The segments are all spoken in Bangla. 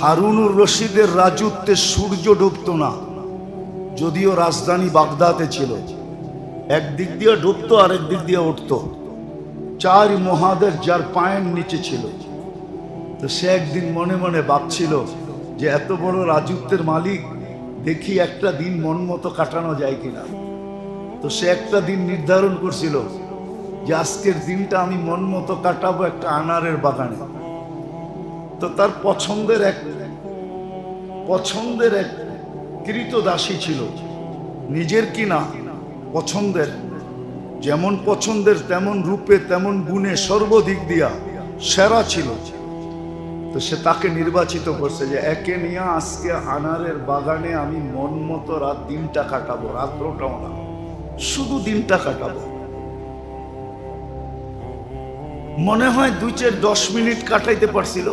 হারুনুর রশিদের রাজত্বে সূর্য ডুবতো না, যদিও রাজধানী বাগদাতে ছিল। একদিক দিয়ে ডুবতো আর একদিক দিয়ে উঠতো। চার মহাদের যার পায়ের নিচে ছিল। তো সে একদিন মনে মনে ভাবছিল যে এত বড় রাজত্বের মালিক, দেখি একটা দিন মন মতো কাটানো যায় কিনা। তো সে একটা দিন নির্ধারণ করছিল যে আজকের দিনটা আমি মন মতো কাটাবো একটা আনারের বাগানে। তো তার পছন্দের এক পছন্দের এক কৃত দাসী ছিল। নিজের কি না পছন্দের, যেমন পছন্দের তেমন রূপে তেমন গুণে সর্বদিক দিয়া সেরা ছিল। তো সে তাকে নির্বাচিত করছে যে, একে নিয়ে আজকে আনারের বাগানে আমি মন মতো রাত দিনটা কাটাবো, রাত্রটাও না, শুধু দিনটা কাটাবো। মনে হয় দুই চার দশ মিনিট কাটাইতে পারছিল।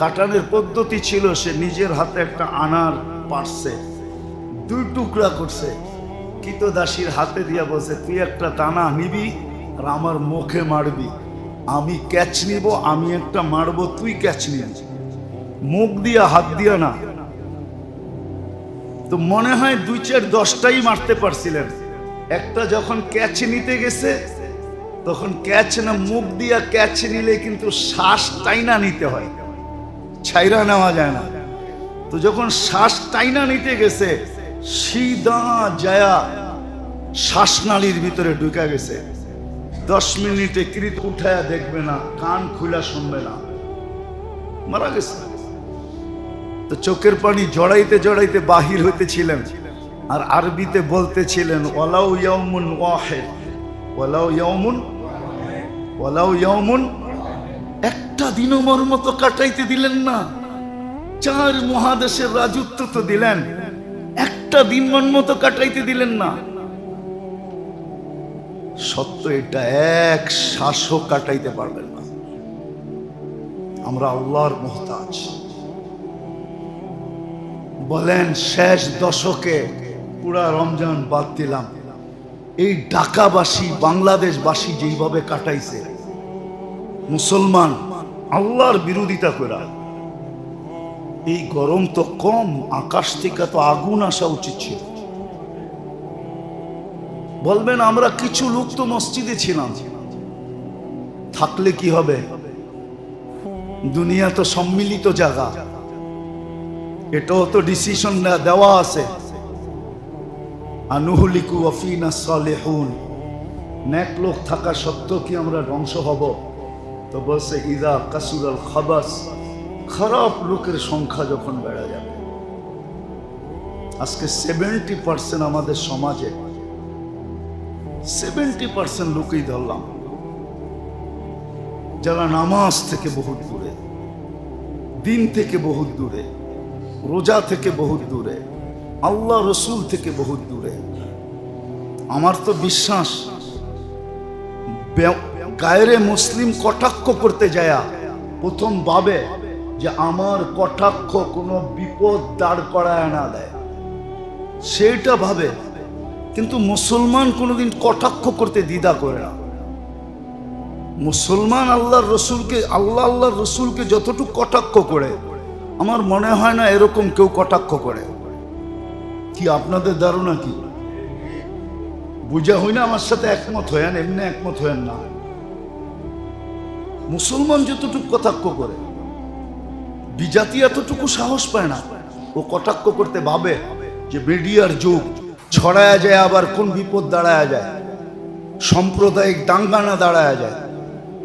কাটানোর পদ্ধতি ছিল সে নিজের হাতে একটা আনার পারছে দুই টুকরা করছে। কিত দাসীর হাতে দিয়া বলছে, তুই একটা দানা নিবি আর আমার মুখে মারবি। আমি ক্যাচ নিব, আমি একটা মারবো, তুই ক্যাচ নিবি। মুখ দিয়া হাত দিয়া না। তো মনে হয় দুই চার দশটাই মারতে পারছিলেন। একটা যখন ক্যাচ নিতে গেছে, তখন ক্যাচ না, মুখ দিয়া ক্যাচ নিলে কিন্তু শ্বাস টাইনা নিতে হয়। ছাইরা নেওয়া যায় না। তো যখন শ্বাস টাইনা নিতে গেছে, সিধা জায়া শ্বাসনালীর ভিতরে ঢুকে গেছে। দশ মিনিটে কৃত উঠায়া দেখবে না, কান খুলা শুনবে না। মারা গেছে। তো চোখের পানি জড়াইতে জড়াইতে বাহির হইতেছিলেন আর আরবিতে বলতেছিলেন ওলাউ ইয়াউমুন ওয়াহেদ। ওলাউ ইয়াউমুন ওলাউ ইয়াউমুন একটা দিনও মর মতো কাটাইতে দিলেন না। চার মহাদেশের রাজত্ব তো দিলেন। একটা দিন মন মতো কাটাইতে দিলেন না। সত্য এটা, এক শ্বাসও কাটাইতে পারবেন না। আমরা আল্লাহর মোহতাজ। বলেন, শেষ দশকে পুরা রমজান বাদ দিলাম। এই ঢাকাবাসী, বাংলাদেশবাসী যেইভাবে কাটাইছে, মুসলমান আল্লাহর বিরোধিতা করা এই গরম তো কম, আকাশ থেকে তো আগুন আসা উচিত ছিল। বলবেন, আমরা কিছু লোক তো মসজিদে ছিলাম। থাকলে কি হবে? দুনিয়া তো সম্মিলিত জায়গা। এটাও তো ডিসিশন দেওয়া আছে। আনুহলিকু অফিনা সালেহুন। নেক লোক থাকা সত্ত্বেও কি আমরা ধ্বংস হব? তো বলছে, ইদা কাসুরাল খাবাস, খারাপ লোকের সংখ্যা যখন বেড়ে যাবে। আজকে সেভেন্টি পার্সেন্ট আমাদের সমাজে সেভেন্টি পার্সেন্ট লোকই ধরলাম। যারা নামাজ থেকে বহুত দূরে, দিন থেকে বহুত দূরে, রোজা থেকে বহুত দূরে, আল্লাহ রসুল থেকে বহুত দূরে। আমার তো বিশ্বাস গায়রে মুসলিম কটাক্ষ করতে যায়া, প্রথম ভাবে যে আমার কটাক্ষ কোনো বিপদ দাঁড় করায় না দেয়। সেইটা ভাবে কিন্তু মুসলমান কোনোদিন কটাক্ষ করতে দ্বিধা করে না। মুসলমান আল্লাহর রসুলকে, আল্লাহ আল্লাহর রসুলকে যতটুকু কটাক্ষ করে, আমার মনে হয় না এরকম কেউ কটাক্ষ করে। কি আপনাদের ধারণা কি? বুঝা হই না, আমার সাথে একমত হয়েন এমনি একমত হয়েন না। মুসলমান যতটুকু কটাক্ষ করে, বিজাতি এতটুকু সাহস পায় না, ও কটাক্ষ করতে ভাবে যে মিডিয়ার যুগ, ছড়ায়া যায় আবার কোন বিপদ দাঁড়ায়া যায়, সাম্প্রদায়িক দাঙ্গা না দাঁড়ায়া যায়।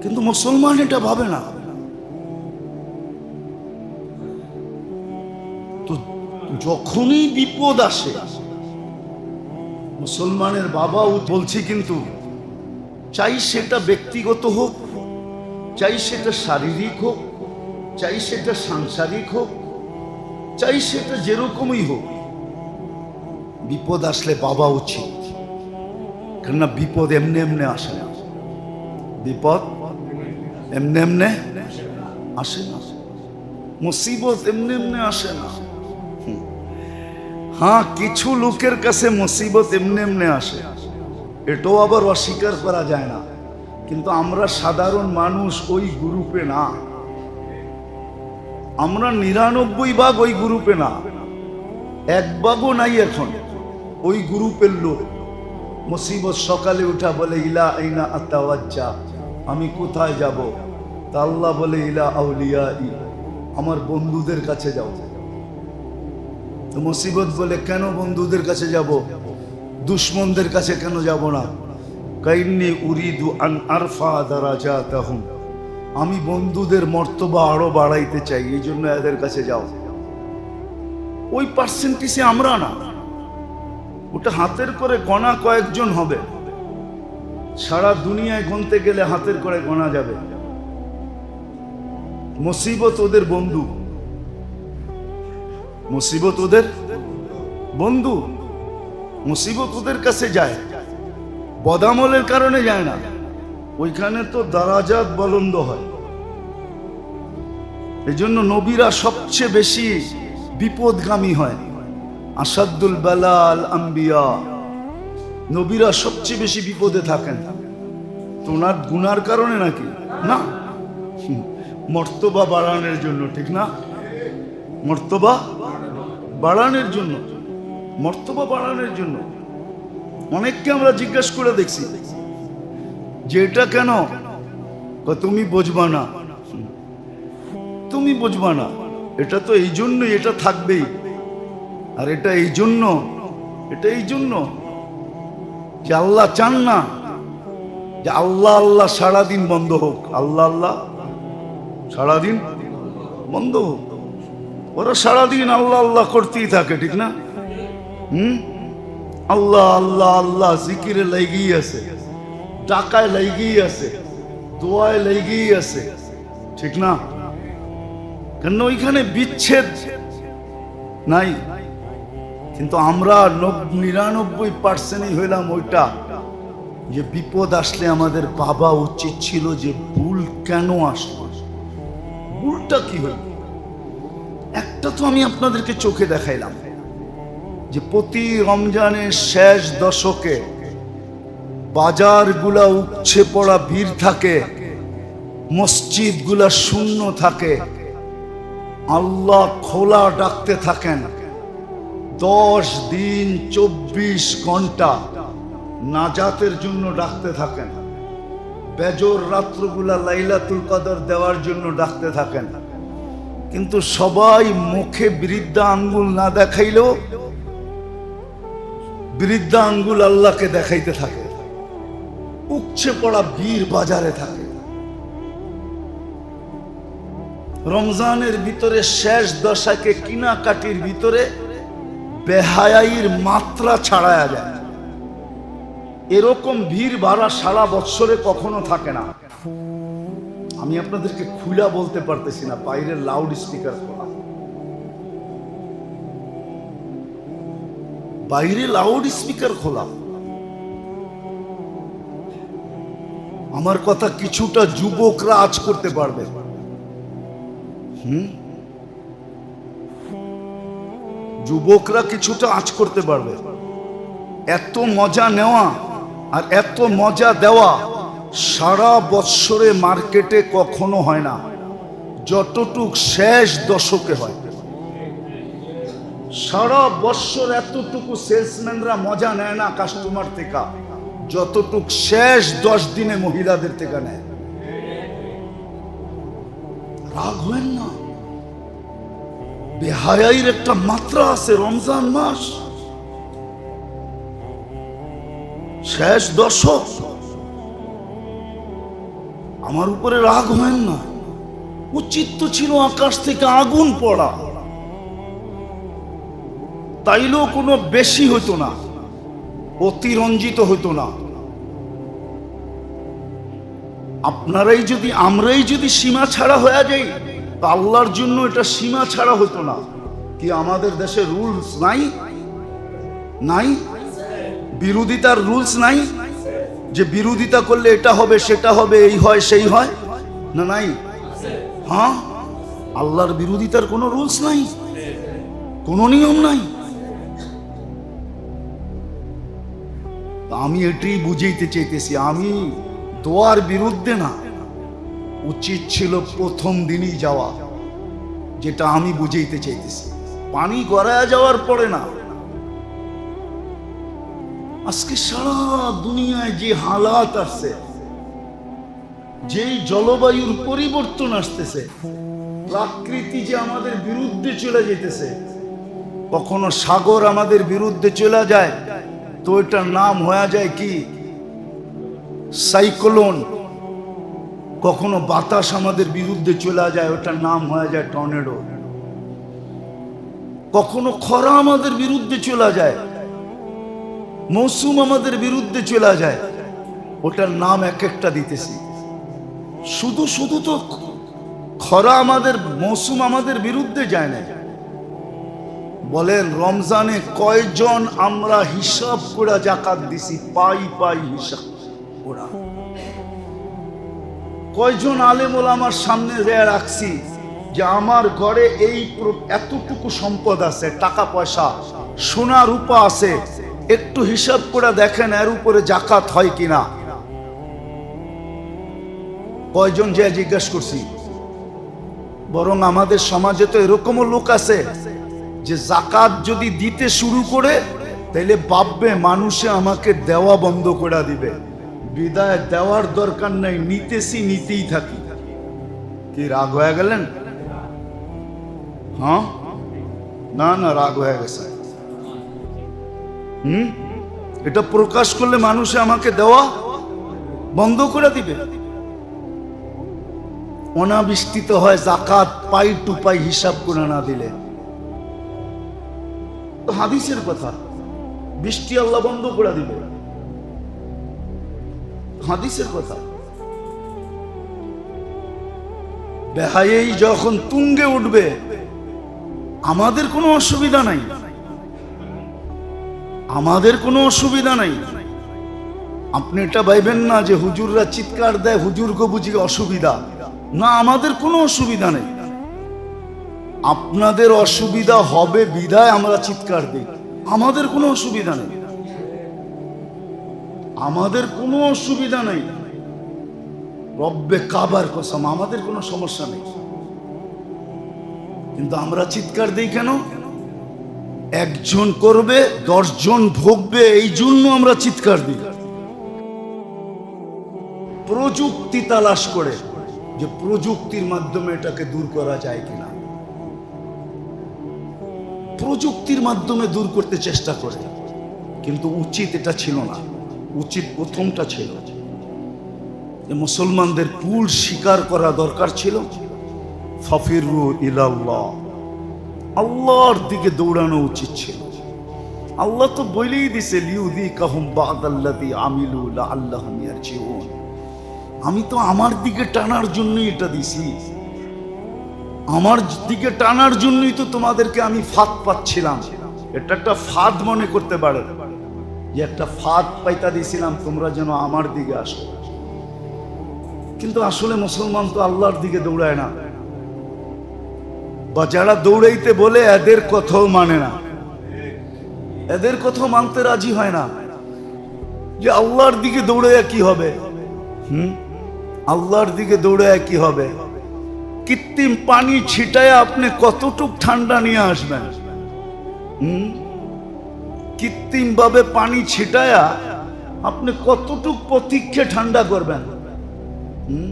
কিন্তু মুসলমান এটা ভাবে না। তো যখনই বিপদ আসে, মুসলমানের বাবাও বলছি কিন্তু, চাই সেটা ব্যক্তিগত হোক চাই সেটা শারীরিক হোক, চাই সেটা সাংসারিক হোক, চাই সেটা যেরকমই হোক। বিপদ আসলে বাবা উচিত, কেননা বিপদ এমনি এমনি আসে না। বিপদ এমনি এমনি আসে না। মুসিবত এমনি এমনি আসে না। হ্যাঁ কিছু লোকের কাছে মুসিবত এমনি এমনি আসে। এটাও আবার অস্বীকার করা যায় না। কিন্তু আমরা সাধারণ মানুষ ওই গ্রুপে না। আমরা নিরানব্বই ভাগ ওই গ্রুপে না। এক ভাগও নাই এখন ওই গ্রুপের লোক। মুসিবত সকালে উঠা বলে, ইলা আইনা আত্মাওয়াজ্জা আমি কোথায় যাব? তা আল্লাহ বলে, ইলা আউলিয়া ই আমার বন্ধুদের কাছে যাও। তো মুসিবত বলে, কেন বন্ধুদের কাছে যাব? দুশ্মনদের কাছে কেন যাব না? কাইন্নি উরিদু আন আরফা আমি বন্ধুদের মর্তবা আরও বাড়াইতে চাই, এই জন্য এদের কাছে যাও। ওই পার্সেন্টেজে আমরা না। ওটা হাতের করে গণা কয়েকজন হবে। সারা দুনিয়ায় গুনতে গেলে হাতের করে গণা যাবে। মুসিবত ওদের বন্ধু। মুসিবত ওদের বন্ধু। মুসিবত ওদের কাছে যায়। বদামলের কারণে যায় না। ওইখানে তো দারাজাত বলন্দ হয়। এই জন্য নবীরা সবচেয়ে বেশি বিপদগামী হয়। আসাদুল বেলাল আম্বিয়া। নবীরা সবচেয়ে বেশি বিপদে থাকেন। তো ওনার গুনার কারণে নাকি? না। মর্তবা বাড়ানোর জন্য, ঠিক না? মর্তবা বাড়ানোর জন্য। মর্তবা বাড়ানোর জন্য। অনেককে আমরা জিজ্ঞেস করে দেখছি, যে এটা কেন? তুমি বুঝবা না। তুমি বুঝবা না। এটা তো এই জন্যই, এটা থাকবেই। আর এটা এই জন্য, এটা এই জন্য যে আল্লাহ চান না যে আল্লাহ আল্লাহ সারাদিন বন্ধ হোক। আল্লাহ আল্লাহ সারাদিন বন্ধ হোক। ওরা সারাদিন আল্লাহ আল্লাহ করতেই থাকে, ঠিক না? হুম? আল্লাহ আল্লাহ আল্লাহ, জিকিরে লেগেই আছে। ডাকায় লেগেই আছে। দোয়ায় লেগেই আছে। ঠিক না? কেন ওইখানে বিচ্ছেদ নাই? কিন্তু আমরা নব- নিরানব্বই পার্সেন্টই হইলাম ওইটা যে বিপদ আসলে আমাদের বাবা উচিত ছিল যে ভুল কেন আসলো। ভুলটা কি হইল একটা তো আমি আপনাদেরকে চোখে দেখাইলাম। যে প্রতি রমজানের শেষ দশকে বাজারগুলা উপছে পড়া ভিড় থাকে, মসজিদগুলা শূন্য থাকে, আল্লাহ খোলা ডাকতে থাকেন, দশ দিন চব্বিশ ঘণ্টা নাজাতের জন্য ডাকতে থাকেন, বেজর রাত্রগুলা লাইলাতুল কদর দেওয়ার জন্য ডাকতে থাকেন। কিন্তু সবাই মুখে বৃদ্ধা আঙ্গুল না দেখাইলেও বৃদ্ধা আঙ্গুল আল্লাহকে দেখাইতে থাকে। উপচে পড়া বীর বাজারে থাকে। রমজানের ভিতরে শেষ দশাকে কিনাকাটির ভিতরে বেহায়াইর মাত্রা ছাড়ায়া যায়। এরকম ভিড় ভাড়া সারা বৎসরে কখনো থাকে না। আমি আপনাদেরকে খুলা বলতে পারতেছি না, বাইরের লাউড স্পিকার খোলা বাইরে লাউড স্পিকার খোলা। আমার কথা কিছুটা যুবকরা আজ করতে পারবে। হুম? যুবকরা কিছুটা আজ করতে পারবে। এত মজা নেওয়া আর এত মজা দেওয়া সারা বৎসরে মার্কেটে কখনো হয় না। যতটুক শেষ দশকে হয়। সারা বৎসর এতটুকু সেলসম্যানরা মজা নেয় না কাস্টমার থেকে। যতটুক শেষ দশ দিনে মহিলাদের থেকে নেয়। রাগ হবেন না। বেহায়াইর একটা মাত্রা আছে রমজান মাস। শেষ দশক। আমার উপরে রাগ হয় না। উচিত তো ছিল আকাশ থেকে আগুন পড়া। তাইলেও কোনো বেশি হতো না, অতিরঞ্জিত হতো না। আপনারাই যদি, আমরাই যদি সীমা ছাড়া হয়ে যাই, তা আল্লাহর জন্য এটা সীমা ছাড়া হতো না। কি আমাদের দেশে রুলস নাই? নাই? বিরোধিতার রুলস নাই? যে বিরোধিতা করলে এটা হবে, সেটা হবে, এই হয়, সেই হয়, না নাই? হ্যাঁ? আল্লাহর বিরোধিতার কোনো রুলস নাই? কোনো নিয়ম নাই? আমি এটাই বুঝাইতে চাইতেছি, আমি দোয়ার বিরুদ্ধে না। উচিত ছিল প্রথম দিনই যাওয়া, যেটা আমি বুঝাইতে চাইতেছি। পানি গড়ায় যাওয়ার পরে না। আজকে সারা দুনিয়ায় যে হালাত আসছে, যেই জলবায়ুর পরিবর্তন আসতেছে, প্রাকৃতি যে আমাদের বিরুদ্ধে চলে যেতেছে, কখনো সাগর আমাদের বিরুদ্ধে চলে যায় তো এটার নাম হয়ে যায় কি? সাইক্লোন। কখনো বাতাস আমাদের বিরুদ্ধে চলে যায়, ওটার নাম হয়ে যায় টর্নেডো। কখনো খরা আমাদের বিরুদ্ধে চলে যায়, মৌসুম আমাদের বিরুদ্ধে চলে যায়, ওটার নাম এক একটা দিতেছি। শুধু শুধু তো খরা আমাদের, মৌসুম আমাদের বিরুদ্ধে যায় না। বলেন, রমজানে কয়জন আমরা হিসাব করে জাকাত দিছি? পাই পাই হিসাব ওরা কয়জন আলেমুল আমার সামনে রেয়া রাখছি যে আমার ঘরে এই এতটুকু সম্পদ আছে, টাকা পয়সা, সোনা রূপা আছে, একটু হিসাব করে দেখেন এর উপরে জাকাত হয় কিনা। কয়জন যে জিজ্ঞাসা করছি, বরং আমাদের সমাজে তো এরকমও লোক আছে যে জাকাত যদি দিতে শুরু করে, তাইলে ভাববে মানুষে আমাকে দেওয়া বন্ধ করে দিবে। বিদায় দেওয়ার দরকার নাই, নিতেছি, নিতেই থাকি। কি রাগ হয়ে গেলেন? হ্যাঁ? না না, রাগ হয়ে গেছে। হুম? এটা প্রকাশ করলে মানুষে আমাকে দেওয়া বন্ধ করে দিবে। অনাবিষ্টিত হয় জাকাত পাই টু পাই হিসাব করে না দিলে। হাদিসের কথা। বৃষ্টি আল্লাহ বন্ধ করে দিবে। হাদিসের কথা। বেহায়েই যখন তুঙ্গে উঠবে, আমাদের কোনো অসুবিধা নাই। আমাদের কোনো অসুবিধা নাই। আপনি এটা ভাইবেন না যে হুজুররা চিৎকার দেয় হুজুর গো বুঝি অসুবিধা। না, আমাদের কোনো অসুবিধা নেই। আপনাদের অসুবিধা হবে বিধায় আমরা চিৎকার দিই। আমাদের কোনো অসুবিধা নেই। আমাদের কোনো অসুবিধা নেই। রব্বে কাবার কসম, আমাদের কোনো সমস্যা নেই। কিন্তু আমরা চিৎকার দিই কেন? একজন করবে, দশজন ভোগবে, এই জন্য আমরা চিৎকার দিই। প্রযুক্তি তালাশ করে যে প্রযুক্তির মাধ্যমে এটাকে দূর করা যায় কিনা। প্রযুক্তির মাধ্যমে দূর করতে চেষ্টা করে। কিন্তু উচিত এটা ছিল না। উচিত প্রথমটা ছিল। যে মুসলমানদের পুল স্বীকার করা দরকার ছিল। ফফিরু ইলাল্লাহ। আল্লাহর দিকে দৌড়ানো উচিত ছিল। আল্লাহ তো বলেই দিছে লিউদি কাহুম বাদাল্লাদি আমিলু আল্লাহ আমি তো আমার দিকে টানার জন্যই এটা দিছি। আমার দিকে টানার জন্যই তো তোমাদেরকে আমি ফাঁদ পাচ্ছিলাম। এটা একটা ফাঁদ মনে করতে পারে। যে একটা ফাঁদ পাইতা দিয়েছিলাম, তোমরা যেন আমার দিকে আসো। কিন্তু আসলে মুসলমান তো আল্লাহর দিকে দৌড়ায় না। বা যারা দৌড়াইতে বলে, এদের কথাও মানে না। এদের কথাও মানতে রাজি হয় না। যে আল্লাহর দিকে দৌড়ে কি হবে? হুম? আল্লাহর দিকে দৌড়ে কি হবে? কৃত্রিম পানি ছিটায় আপনি কতটুক ঠান্ডা নিয়ে আসবেন? কৃত্রিম ভাবে পানি ছিটায়া আপনি কতটুক প্রতীক্ষে ঠান্ডা করবেন? হুম?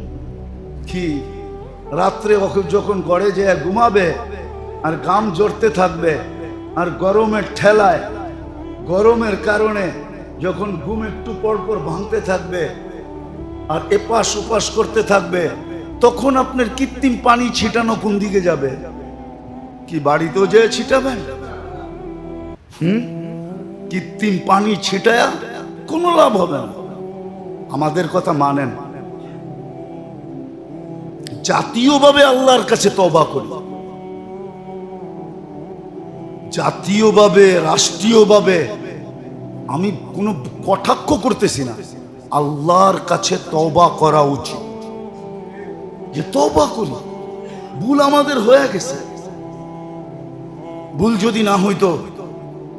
কি? রাত্রে যখন গড়ে যেয়ে ঘুমাবে আর গাম জড়তে থাকবে আর গরমের ঠেলায়, গরমের কারণে যখন ঘুম একটু পর পর ভাঙতে থাকবে আর এপাশ ওপাশ করতে থাকবে তখন আপনার কৃত্রিম পানি ছিটানো কোন দিকে যাবে? কি বাড়িতেও যেয়ে ছিটাবেন? হুম? কৃত্রিম পানি ছিটায়া কোনো লাভ হবে না। আমাদের কথা মানেন। জাতীয়ভাবে আল্লাহর কাছে তবা করি। জাতীয়ভাবে, রাষ্ট্রীয়ভাবে আমি কোনো কটাক্ষ করতেছি না। আল্লাহর কাছে তবা করা উচিত। যে তবা করি, ভুল আমাদের হয়ে গেছে। ভুল যদি না হইতো,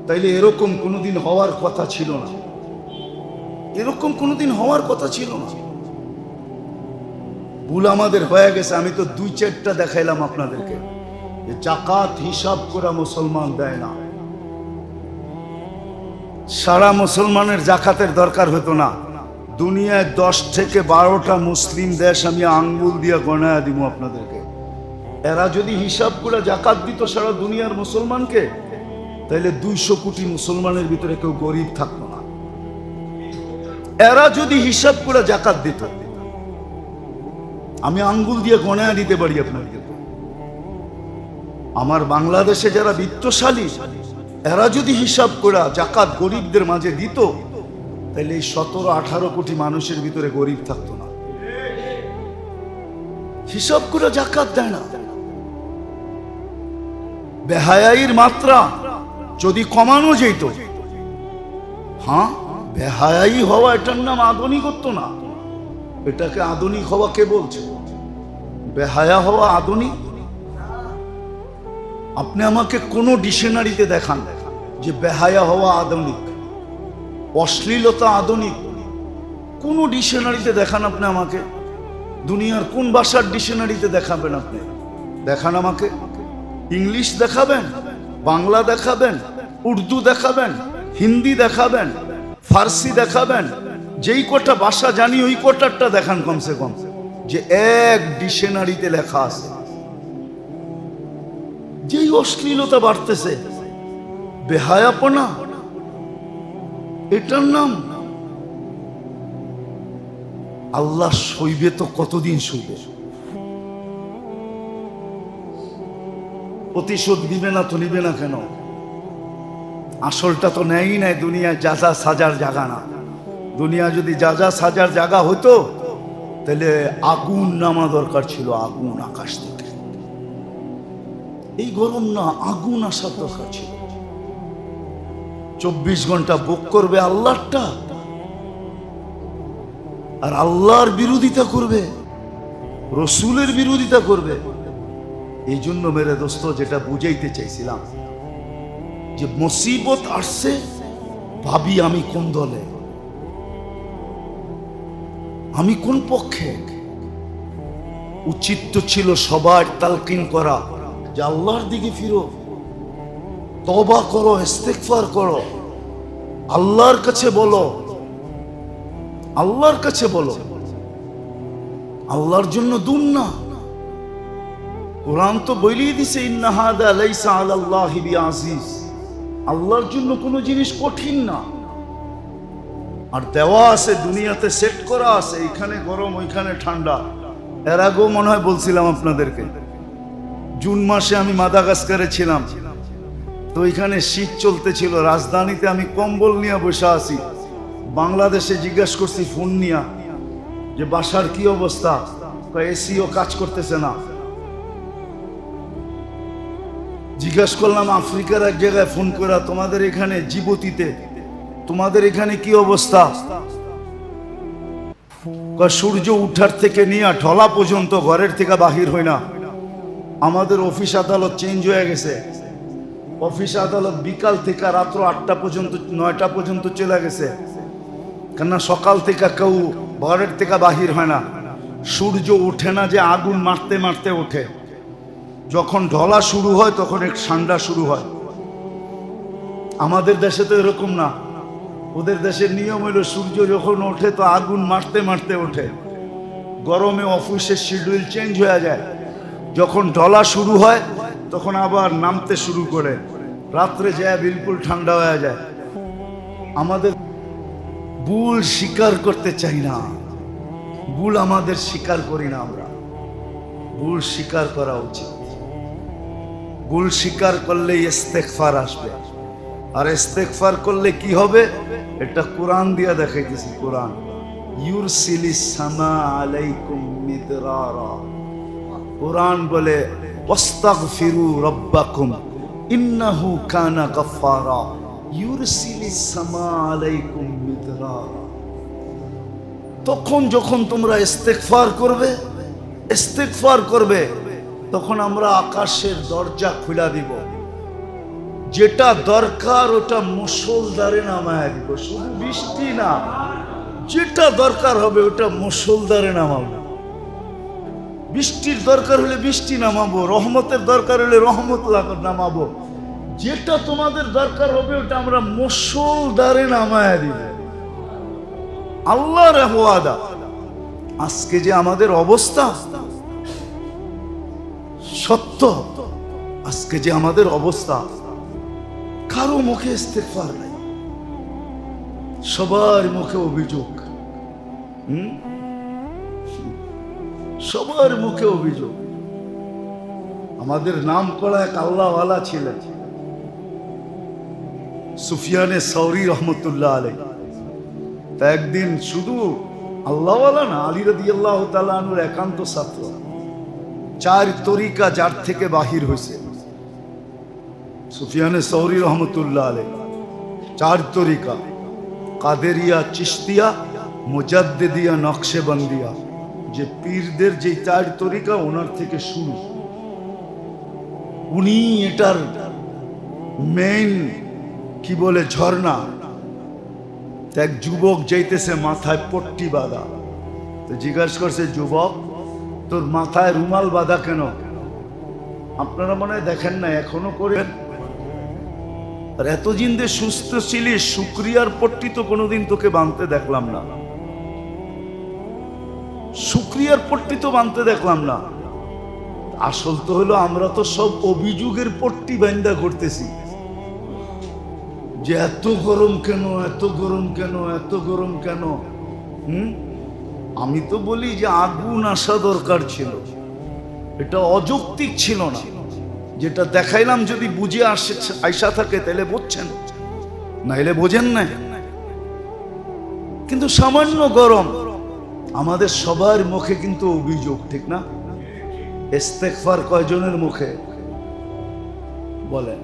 তাইলে এরকম কোনোদিন হওয়ার কথা ছিল না। এরকম কোনোদিন হওয়ার কথা ছিল না। ভুল আমাদের হয়ে গেছে, আমি তো দুই চারটা দেখাইলাম আপনাদেরকে। যে জাকাত হিসাব করা মুসলমান দেয় না। সারা মুসলমানের জাকাতের দরকার হতো না। দুনিয়ায় দশ থেকে বারোটা মুসলিম দেশ আমি আঙ্গুল দিয়ে গণায় দিব আপনাদেরকে। এরা যদি হিসাব করে জাকাত দিত সারা দুনিয়ার মুসলমানকে তাহলে দুইশো কোটি মুসলমানের ভিতরে কেউ গরিব থাকতো না। এরা যদি হিসাব করে জাকাত দিত, আমি আঙ্গুল দিয়ে গণায় দিতে পারি আপনাদেরকে। আমার বাংলাদেশে যারা বিত্তশালী, এরা যদি হিসাব করে জাকাত গরিবদের মাঝে দিত তাহলে এই সতেরো, আঠারো কোটি মানুষের ভিতরে গরিব থাকতো না। হিসাব করে জাকাত দেয় না। বেহায়াইর মাত্রা যদি কমানো যেত হ্যাঁ বেহায়াই হওয়া এটার নাম আধুনিকত্ব না। এটাকে আধুনিক হওয়া কে বলছে? বেহায়া হওয়া আধুনিক? আপনি আমাকে কোনো ডিকশনারিতে দেখান যে বেহায়া হওয়া আধুনিক। অশ্লীলতা আধুনিক। কোন ডিকশনারিতে দেখান আপনি আমাকে। দুনিয়ার কোন ভাষার ডিকশনারিতে দেখাবেন আপনি? দেখান আমাকে। ইংলিশ দেখাবেন, বাংলা দেখাবেন, উর্দু দেখাবেন, হিন্দি দেখাবেন, ফার্সি দেখাবেন, যেই কটা ভাষা জানি ওই কটারটা দেখান কমসে কম, যে এক ডিকশনারিতে লেখা আছে। যেই অশ্লীলতা বাড়তেছে, বেহায়াপনা এটার নাম? আল্লাহ সইবে তো কতদিন সইবে? প্রতিশোধ দিবে না তো নিবে না কেন? আসলটা তো নেয়ই নাই, দুনিয়ায় যা যা সাজার জায়গা না। দুনিয়া যদি যা যা সাজার জায়গা হতো তাহলে আগুন নামা দরকার ছিল, আগুন আকাশ থেকে। এই গরম না, আগুন আসার দরকার ছিল। চব্বিশ ঘণ্টা বুক করবে আল্লাহটা আর আল্লাহর বিরোধিতা করবে, রসুলের বিরোধিতা করবে। এই জন্য মেরে দোস্ত, যেটা বুঝাইতে চাইছিলাম, যে মুসিবত আসছে, ভাবি আমি কোন দলে? আমি কোন পক্ষে? উচিত ছিল সবার তালকিন করা, যে আল্লাহর দিকে ফিরো। তবা করো ইস্তেকফার করো। আল্লাহর কাছে বলো। আল্লাহর কাছে বলো। আল্লাহর জন্য দুন না। কোরআন তো বলিয়ে দিছে ইন্নাহাদা লাইসা আলাল্লাহি বিআজিজ আল্লাহর জন্য কোনো জিনিস কঠিন না। আর দেওয়া আছে, দুনিয়াতে সেট করা আছে এখানে গরম, ওইখানে ঠান্ডা। এর আগেও মনে হয় বলছিলাম আপনাদেরকে, জুন মাসে আমি মাদাগাস্কারে ছিলাম। তো এখানে শীত চলতেছিল, রাজধানীতে আমি কম্বল নিয়ে বসে আছি। বাংলাদেশে জিজ্ঞাসা করছি, ফোন নিয়া, যে বাসার কি অবস্থা? এসিও কাজ করতেছে না। জিজ্ঞাসা করলাম, আফ্রিকার এক জায়গায় ফোন করা তোমাদের এখানে জীবতীতে, তোমাদের এখানে কি অবস্থা? সূর্য উঠার থেকে নিয়ে ঢলা পর্যন্ত ঘরের থেকে বাহির হয় না। আমাদের অফিস আদালত চেঞ্জ হয়ে গেছে। অফিস আদালত বিকাল থেকে রাত্র আটটা পর্যন্ত, নয়টা পর্যন্ত চলে গেছে। কেননা সকাল থেকে কেউ ঘরের থেকে বাহির হয় না। সূর্য ওঠে না যে আগুন মারতে মারতে ওঠে। যখন ঢলা শুরু হয়, তখন এক ঠান্ডা শুরু হয়। আমাদের দেশে তো এরকম না। ওদের দেশের নিয়ম হইল সূর্য যখন ওঠে তো আগুন মারতে মারতে ওঠে। গরমে অফিসের শিডিউল চেঞ্জ হয়ে যায়। যখন ঢলা শুরু হয়, তখন আবার নামতে শুরু করে। রাত্রে যায়, বিলকুল ঠান্ডা হয়ে যায়। আমাদের ভুল স্বীকার করতে চাই না। ভুল আমাদের স্বীকার করি না আমরা। ভুল স্বীকার করা উচিত। ভুল স্বীকার করলে ইস্তেকফার আসবে। আর ইস্তেকফার করলে কি হবে? এটা কোরআন দিয়া দেখাইতেছি, কোরআন। ইউরসিলিস সামা আলাইকুম মিদরারা। কোরআন বলে, ওয়াস্তাগফিরু রাব্বাকুম। ইন্নাহু কানা গাফফারা ইউরসিলিস সামা আলাইকুম মিদরারা তখন যখন তোমরা ইস্তেগফার করবে ইস্তেগফার করবে, তখন আমরা আকাশের দরজা খুলা দিব। যেটা দরকার ওটা মুসলদারে নামায় দিব। শুধু বৃষ্টি না, যেটা দরকার হবে ওটা মুসলদারে নামাবো। বৃষ্টির দরকার হলে বৃষ্টি নামাবো, রহমতের দরকার হলে রহমত নামাবো। যেটা তোমাদের দরকার হবে, ওটা আমরা মুসল দ্বারে নামায় দিব। আল্লাহর ওয়াদা। আজকে যে আমাদের অবস্থা, সত্য। আজকে যে আমাদের অবস্থা, কারও মুখে ইস্তেগফার নাই। সবার মুখে অভিযোগ। হুম? সবার মুখে অভিযোগ। আমাদের নাম করা এক আল্লাহওয়ালা ছিলেন। সুফিয়ানে সৌরি রহমতুল্লাহ আলাই তা একদিন শুধু আল্লাহওয়ালা না, আলী রদি আল্লাহ তালুর একান্ত ছাত্র। চার তরিকা যার থেকে বাহির হয়েছে সুফিয়ানে সৌরি রহমতুল্লাহ আলাই চার তরিকা। কাদেরিয়া চিস্তিয়া মুজাদ্দেদিয়া, নকশেবন্দিয়া। যে পীরদের যে চার তরিকা ওনার থেকে শুরু। উনি এটার মেইন কি বলে, ঝর্ণা। এক যুবক যাইতেছে মাথায় পট্টি বাঁধা। তো জিজ্ঞাসা করছে, যুবক, তোর মাথায় রুমাল বাঁধা কেন? আপনারা মনে দেখেন না, এখনও করেন। আর এতদিন যে সুস্থ ছিলি শুক্রিয়ার পট্টি তো কোনোদিন তোকে বাঁধতে দেখলাম না। শুক্রিয়ার পট্টি তো বাঁধতে দেখলাম না। আসল তো হলো আমরা তো সব অভিযোগের পট্টি বান্দা করতেছি। যে এত গরম কেন, এত গরম কেন, এত গরম কেন? হুম? আমি তো বলি যে আগুন আসা দরকার ছিল। এটা অযৌক্তিক ছিল না। যেটা দেখাইলাম যদি বুঝে আসে, আইসা থাকে, তাহলে বুঝছেন। নাইলে বোঝেন না কিন্তু সামান্য গরম আমাদের সবার মুখে কিন্তু অভিযোগ, ঠিক না? ইস্তেকফার কয়জনের মুখে? বলেন।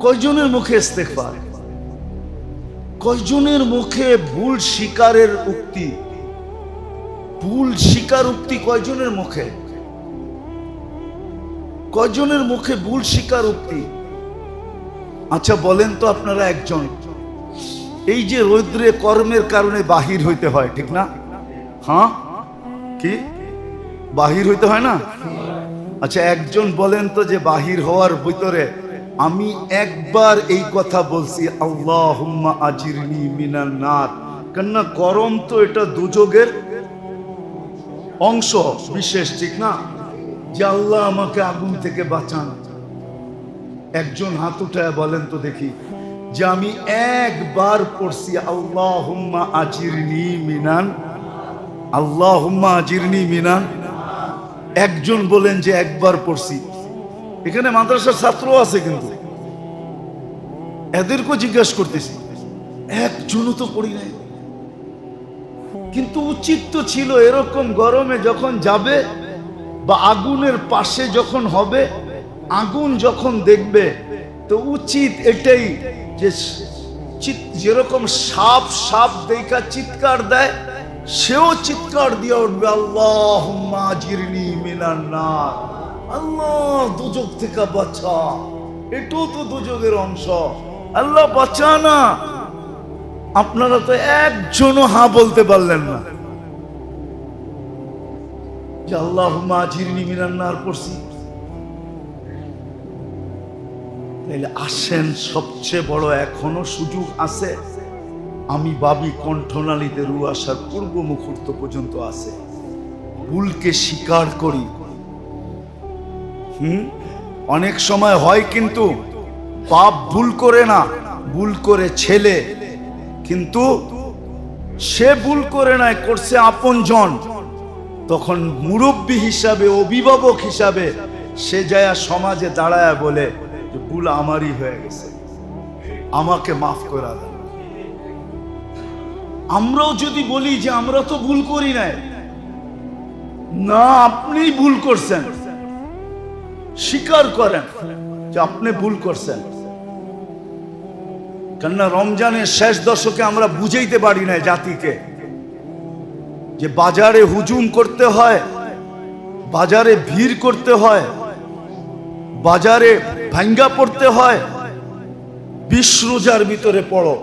কয়জনের মুখে ইস্তেকফার কয়জনের মুখে ভুল শিকারের উক্তি? ভুল শিকার উক্তি কয়জনের মুখে? কয়জনের মুখে ভুল শিকার উক্তি? আচ্ছা বলেন তো আপনারা একজন। এই যে রৌদ্রে কর্মের কারণে বাহির হইতে হয়, ঠিক না? হ্যাঁ? কি? বাহির হইতে হয় না? আচ্ছা একজন বলেন তো যে বাহির হওয়ার ভিতরে আমি একবার এই কথা বলছি আল্লাহ আজিরনি মিনার তো এটা দুযোগের অংশ বিশেষ, ঠিক না? যে আল্লাহ আমাকে আগুন থেকে বাঁচান। একজন হাত উঠায় বলেন তো দেখি। যে আমি একবার পড়ছি আল্লাহ আজিরনি মিনান। আল্লাহ আজিরনি মিনান। একজন বলেন যে একবার পড়ছি। এখানে মাদ্রাসার ছাত্র আছে কিন্তু। এদেরকেও জিজ্ঞাসা করতেছি, একজনও তো পড়ি নাই। কিন্তু উচিত তো ছিল এরকম গরমে যখন যাবে বা আগুনের পাশে যখন হবে, আগুন যখন দেখবে, তো উচিত এটাই যে যেরকম সাপ সাপ দেখা চিৎকার দেয়, সেও চিৎকার দিয়ে উঠবে আল্লাহ জিরনি মিনার নার। আল্লাহ দুজক থেকে বাঁচা। এটাও তো দুজকের অংশ। আল্লাহ বাঁচা না। আপনারা তো একজনও হা বলতে পারলেন না। যে আল্লাহ জিরনি মিনার নার পড়ছি। আসেন, সবচেয়ে বড় এখনও সুযোগ আছে। আমি ভাবি কণ্ঠনালীতে রু আসার পূর্ব মুহূর্ত পর্যন্ত আছে। ভুলকে স্বীকার করি। হুম? অনেক সময় হয় কিন্তু বাপ ভুল করে না, ভুল করে ছেলে। কিন্তু সে ভুল করে নাই, করছে আপনজন। তখন মুরব্বী হিসাবে, অভিভাবক হিসাবে সে যায় সমাজে দাঁড়ায় বলে যে ভুল আমারই হয়ে গেছে। আমাকে মাফ করে দেন। আমরাও যদি বলি যে আমরা তো ভুল করি নাই, না আপনি ভুল করছেন। স্বীকার করেন যে আপনি ভুল করছেন। কেননা রমজানের শেষ দশকে আমরা বুঝাইতে পারি না জাতিকে যে বাজারে হুজুম করতে হয়, বাজারে ভিড় করতে হয় বাজারে ভাঙ্গা পড়তে হয়। বিশ রোজার ভিতরে পড়ো।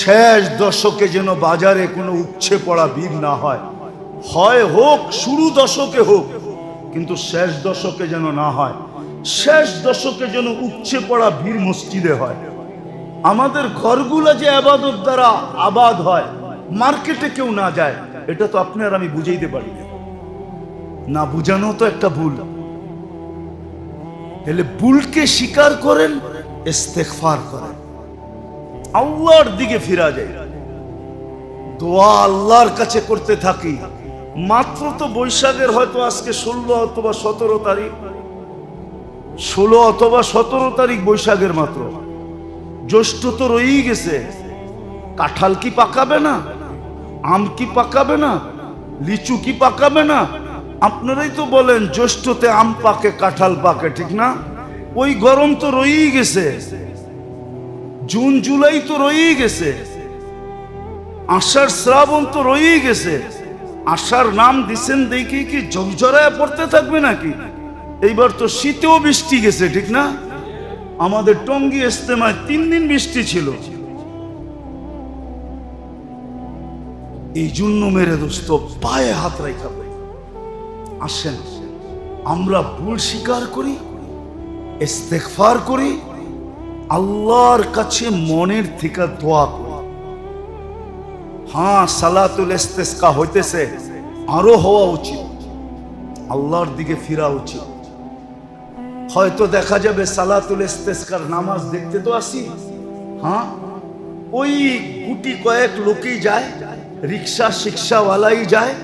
শেষ দশকে যেন বাজারে কোনো উপছে পড়া ভিড় না হয়। হয় হোক, শুরু দশকে হোক, কিন্তু শেষ দশকে যেন না হয়। শেষ দশকে যেন উপচে পড়া ভিড় মসজিদে হয়। আমাদের ঘরগুলা যে আবাদত দ্বারা আবাদ হয়, মার্কেটে কেউ না যায়, এটা তো আপনি আর আমি বুঝাইতে পারি। না। বুঝানো তো একটা ভুল। তাহলে ভুলকে স্বীকার করেন, ইস্তেগফার করেন। আল্লাহর দিকে ফিরা যায় দোয়া আল্লাহর কাছে করতে থাকি। মাত্র তো বৈশাখের হয়তো আজকে ষোলো অথবা সতেরো তারিখ। ষোলো অথবা সতেরো তারিখ বৈশাখের মাত্র। জ্যৈষ্ঠ তো রয়েই গেছে। কাঁঠাল কি পাকাবে না? আম কি পাকাবে না? লিচু কি পাকাবে না? আপনারাই তো বলেন, জ্যৈষ্ঠতে আম পাকে, কাঁঠাল পাকে, ঠিক না? ওই গরম তো রয়েই গেছে। জুন, জুলাই তো রয়েই গেছে। আষাঢ়, শ্রাবণ তো রয়েই গেছে। আষাঢ় নাম দিছেন দেখি কি জমজরায় পড়তে থাকবে নাকি? এইবার তো শীতেও বৃষ্টি গেছে, ঠিক না? আমাদের টঙ্গি ইস্তেমায় তিন দিন বৃষ্টি ছিল। এই জন্য মেরে দোস্ত, পায়ে হাত রাখা আসেন আমরা ভুল স্বীকার করি, ইস্তেগফার করি, আল্লাহর কাছে মনের থেকে দোয়া করি। হ্যাঁ সালাতুল ইস্তেসকা হইতেছে, আরও হওয়া উচিত, আল্লাহর দিকে ফিরা উচিত। হয়তো দেখা যাবে সালাতুল ইস্তেসকার নামাজ দেখতে তো আসি হ্যাঁ? ওই গুটি কয়েক লোকই যায়, রিক্সা, শিক্ষাওয়ালাই যায়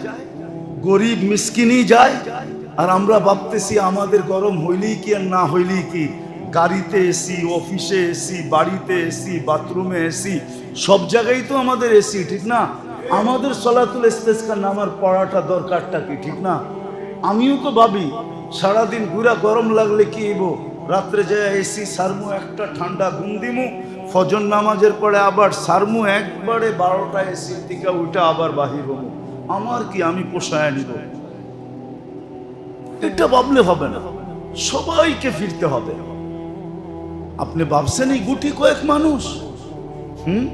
গরিব মিসকিনই যায়, আর আমরা ভাবতেছি আমাদের গরম হইলেই কি আর না হইলেই কি? গাড়িতে এসি অফিসে এসি বাড়িতে এসি বাথরুমে এসি সব জায়গায় তো আমাদের এসি ঠিক না? আমাদের সলাতুল ইস্তেসকার নামার পড়াটা দরকারটা কি, ঠিক না? আমিও তো ভাবি, সারাদিন গুড়া গরম লাগলে কি হইব? রাত্রে যায় এসি সারমু একটা ঠান্ডা ঘুম দিমু, ফজর নামাজের পরে আবার সারমু একবারে বারোটা এসির দিকে ওইটা আবার বাহির হব আমার কি আমি পোষায় নিব? এটা ভাবলে হবে না। সবাইকে ফিরতে হবে। আপনি ভাবছেন এই গুটি কয়েক মানুষ? হুম?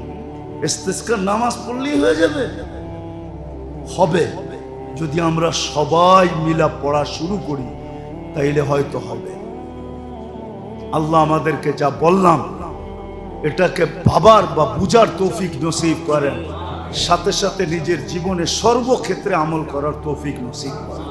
ইস্তেস্কার নামাজ পড়লেই হয়ে যাবে। হবে। যদি আমরা সবাই মিলা পড়া শুরু করি, তাইলে হয়তো হবে। আল্লাহ আমাদেরকে যা বললাম, এটাকে ভাবার বা বুঝার তৌফিক নসিব করেন। সাথে সাথে নিজের জীবনে সর্বক্ষেত্রে আমল করার তৌফিক নসিব করেন